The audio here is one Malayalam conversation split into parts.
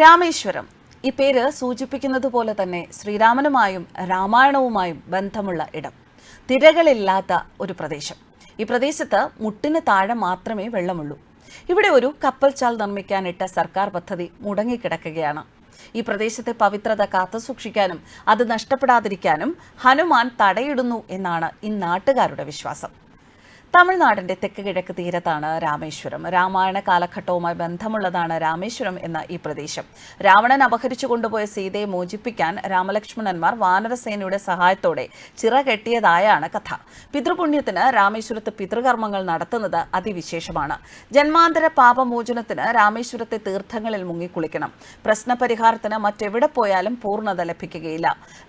രാമേശ്വരം. ഈ പേര് സൂചിപ്പിക്കുന്നത് പോലെ തന്നെ ശ്രീരാമനുമായും രാമായണവുമായും ബന്ധമുള്ള ഇടം. തിരകളില്ലാത്ത ഒരു പ്രദേശം. ഈ പ്രദേശത്ത് മുട്ടിന് താഴെ മാത്രമേ വെള്ളമുള്ളൂ. ഇവിടെ ഒരു കപ്പൽ ചാൽ നിർമ്മിക്കാനിട്ട സർക്കാർ പദ്ധതി മുടങ്ങിക്കിടക്കുകയാണ്. ഈ പ്രദേശത്തെ പവിത്രത കാത്തുസൂക്ഷിക്കാനും അത് നഷ്ടപ്പെടാതിരിക്കാനും ഹനുമാൻ തടയിടുന്നു എന്നാണ് ഈ നാട്ടുകാരുടെ വിശ്വാസം. തമിഴ്നാടിന്റെ തെക്ക് കിഴക്ക് തീരത്താണ് രാമേശ്വരം. രാമായണ കാലഘട്ടവുമായി ബന്ധമുള്ളതാണ് രാമേശ്വരം എന്ന ഈ പ്രദേശം. രാവണൻ അപഹരിച്ചു കൊണ്ടുപോയ സീതയെ മോചിപ്പിക്കാൻ രാമലക്ഷ്മണന്മാർ വാനരസേനയുടെ സഹായത്തോടെ ചിറകെട്ടിയതായാണ് കഥ. പിതൃപുണ്യത്തിന് രാമേശ്വരത്ത് പിതൃകർമ്മങ്ങൾ നടത്തുന്നത് അതിവിശേഷമാണ്. ജന്മാന്തര പാപമോചനത്തിന് രാമേശ്വരത്തെ തീർത്ഥങ്ങളിൽ മുങ്ങിക്കുളിക്കണം. പ്രശ്നപരിഹാരത്തിന് മറ്റെവിടെ പോയാലും പൂർണത ലഭിക്കുകയില്ല.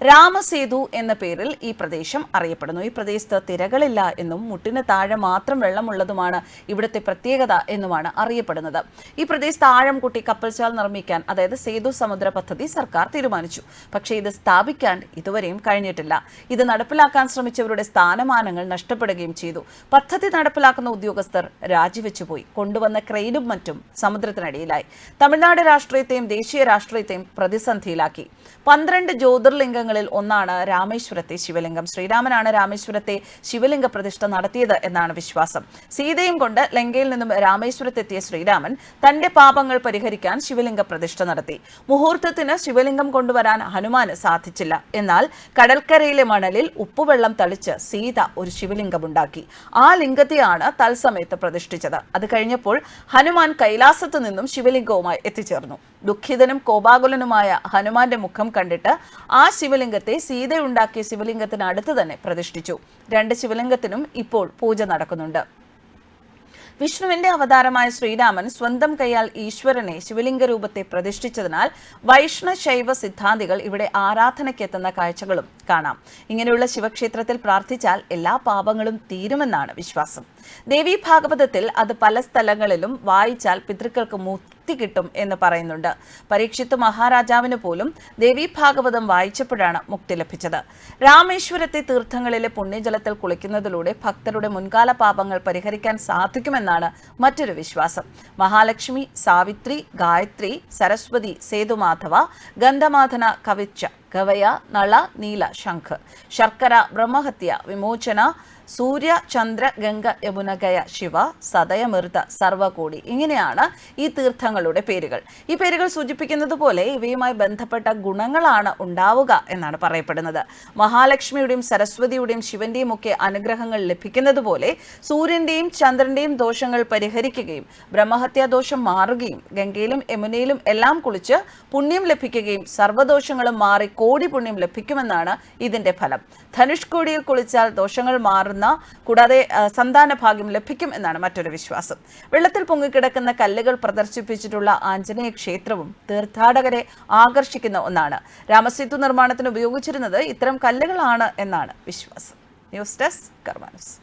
രാമസേതു എന്ന പേരിൽ ഈ പ്രദേശം അറിയപ്പെടുന്നു. ഈ പ്രദേശത്ത് തിരകളില്ല എന്നും മുട്ടിന് താഴെ മാത്രം വെള്ളമുള്ളതുമാണ് ഇവിടുത്തെ പ്രത്യേകത എന്നുമാണ് അറിയപ്പെടുന്നത്. ഈ പ്രദേശത്ത് ആഴം കൂട്ടി കപ്പൽചാൽ നിർമ്മിക്കാൻ അതായത് സേതു സമുദ്ര പദ്ധതി സർക്കാർ തീരുമാനിച്ചു. പക്ഷേ ഇത് സ്ഥാപിക്കാൻ ഇതുവരെയും കഴിഞ്ഞിട്ടില്ല. ഇത് നടപ്പിലാക്കാൻ ശ്രമിച്ചവരുടെ സ്ഥാനമാനങ്ങൾ നഷ്ടപ്പെടുകയും ചെയ്തു. പദ്ധതി നടപ്പിലാക്കുന്ന ഉദ്യോഗസ്ഥർ രാജിവെച്ചുപോയി. കൊണ്ടുവന്ന ക്രെയിനും മറ്റും സമുദ്രത്തിനടിയിലായി. തമിഴ്നാട് രാഷ്ട്രീയത്തെയും ദേശീയ രാഷ്ട്രീയത്തെയും പ്രതിസന്ധിയിലാക്കി. പന്ത്രണ്ട് ജ്യോതിർലിംഗങ്ങളിൽ ഒന്നാണ് രാമേശ്വരത്തെ ശിവലിംഗം. ശ്രീരാമനാണ് രാമേശ്വരത്തെ ശിവലിംഗ പ്രതിഷ്ഠ നടത്തിയത് എന്നാണ് വിശ്വാസം. സീതയും കൊണ്ട് ലങ്കയിൽ നിന്നും രാമേശ്വരത്തെത്തിയ ശ്രീരാമൻ തന്റെ പാപങ്ങൾ പരിഹരിക്കാൻ ശിവലിംഗ പ്രതിഷ്ഠ നടത്തി. മുഹൂർത്തത്തിന് ശിവലിംഗം കൊണ്ടുവരാൻ ഹനുമാന് സാധിച്ചില്ല. എന്നാൽ കടൽക്കരയിലെ മണലിൽ ഉപ്പുവെള്ളം തളിച്ച് സീത ഒരു ശിവലിംഗമുണ്ടാക്കി. ആ ലിംഗത്തെയാണ് തത്സമയത്ത് പ്രതിഷ്ഠിച്ചത്. അത് കഴിഞ്ഞപ്പോൾ ഹനുമാൻ കൈലാസത്തു നിന്നും ശിവലിംഗവുമായി എത്തിച്ചേർന്നു. ദുഃഖിതനും കോപാകുലനുമായ ഹനുമാന്റെ മുഖം കണ്ടിട്ട് ആ ശിവലിംഗത്തെ സീതയുണ്ടാക്കിയ ശിവലിംഗത്തിനടുത്ത് തന്നെ പ്രതിഷ്ഠിച്ചു. രണ്ട് ശിവലിംഗത്തിനും ഇപ്പോൾ പൂജ നടക്കുന്നുണ്ട്. വിഷ്ണുവിന്റെ അവതാരമായ ശ്രീരാമൻ സ്വന്തം കൈയാൽ ഈശ്വരനെ ശിവലിംഗ രൂപത്തെ പ്രതിഷ്ഠിച്ചതിനാൽ വൈഷ്ണശൈവ സിദ്ധാന്തികൾ ഇവിടെ ആരാധനയ്ക്കെത്തുന്ന കാഴ്ചകളും കാണാം. ഇങ്ങനെയുള്ള ശിവക്ഷേത്രത്തിൽ പ്രാർത്ഥിച്ചാൽ എല്ലാ പാപങ്ങളും തീരുമെന്നാണ് വിശ്വാസം. ദേവി ഭാഗവതത്തിൽ അത് പല സ്ഥലങ്ങളിലും വായിച്ചാൽ പിതൃക്കൾക്ക് മുക്തി കിട്ടും എന്ന് പറയുന്നുണ്ട്. പരീക്ഷിത്ത് മഹാരാജാവിന് പോലും ദേവി ഭാഗവതം വായിച്ചപ്പോഴാണ് മുക്തി ലഭിച്ചത്. രാമേശ്വരത്തെ തീർത്ഥങ്ങളിലെ പുണ്യജലത്തിൽ കുളിക്കുന്നതിലൂടെ ഭക്തരുടെ മുൻകാല പാപങ്ങൾ പരിഹരിക്കാൻ സാധിക്കുമെന്നാണ് മറ്റൊരു വിശ്വാസം. മഹാലക്ഷ്മി സാവിത്രി ഗായത്രി സരസ്വതി സേതുമാധവ ഗന്ധമാധന കവിച്ച ഗവയ നള നീല ശംഖ്. ശർക്കര ബ്രഹ്മഹത്യ വിമോചന സൂര്യ ചന്ദ്ര ഗംഗ യമുനഗയ ശിവ സതയമൃത സർവകോടി ഇങ്ങനെയാണ് ഈ തീർത്ഥങ്ങളുടെ പേരുകൾ. ഈ പേരുകൾ സൂചിപ്പിക്കുന്നത് പോലെ ഇവയുമായി ബന്ധപ്പെട്ട ഗുണങ്ങളാണ് ഉണ്ടാവുക എന്നാണ് പറയപ്പെടുന്നത്. മഹാലക്ഷ്മിയുടെയും സരസ്വതിയുടെയും ശിവന്റെയും ഒക്കെ അനുഗ്രഹങ്ങൾ ലഭിക്കുന്നത് പോലെ സൂര്യന്റെയും ചന്ദ്രന്റെയും ദോഷങ്ങൾ പരിഹരിക്കുകയും ബ്രഹ്മഹത്യാ ദോഷം മാറുകയും ഗംഗയിലും യമുനയിലും എല്ലാം കുളിച്ച് പുണ്യം ലഭിക്കുകയും സർവദോഷങ്ങളും മാറി കോടി പുണ്യം ലഭിക്കുമെന്നാണ് ഇതിന്റെ ഫലം. ധനുഷ്കോടിയിൽ കുളിച്ചാൽ ദോഷങ്ങൾ മാറുന്ന കൂടാതെ സന്താന ഭാഗ്യം ലഭിക്കും എന്നാണ് മറ്റൊരു വിശ്വാസം. വെള്ളത്തിൽ പൊങ്ങിക്കിടക്കുന്ന കല്ലുകൾ പ്രദർശിപ്പിച്ചിട്ടുള്ള ആഞ്ജനേയ ക്ഷേത്രവും തീർത്ഥാടകരെ ആകർഷിക്കുന്ന ഒന്നാണ്. രാമസേതു നിർമ്മാണത്തിന് ഉപയോഗിച്ചിരുന്നത് ഇത്തരം കല്ലുകളാണ് എന്നാണ് വിശ്വാസം. News desk കർമാനസ്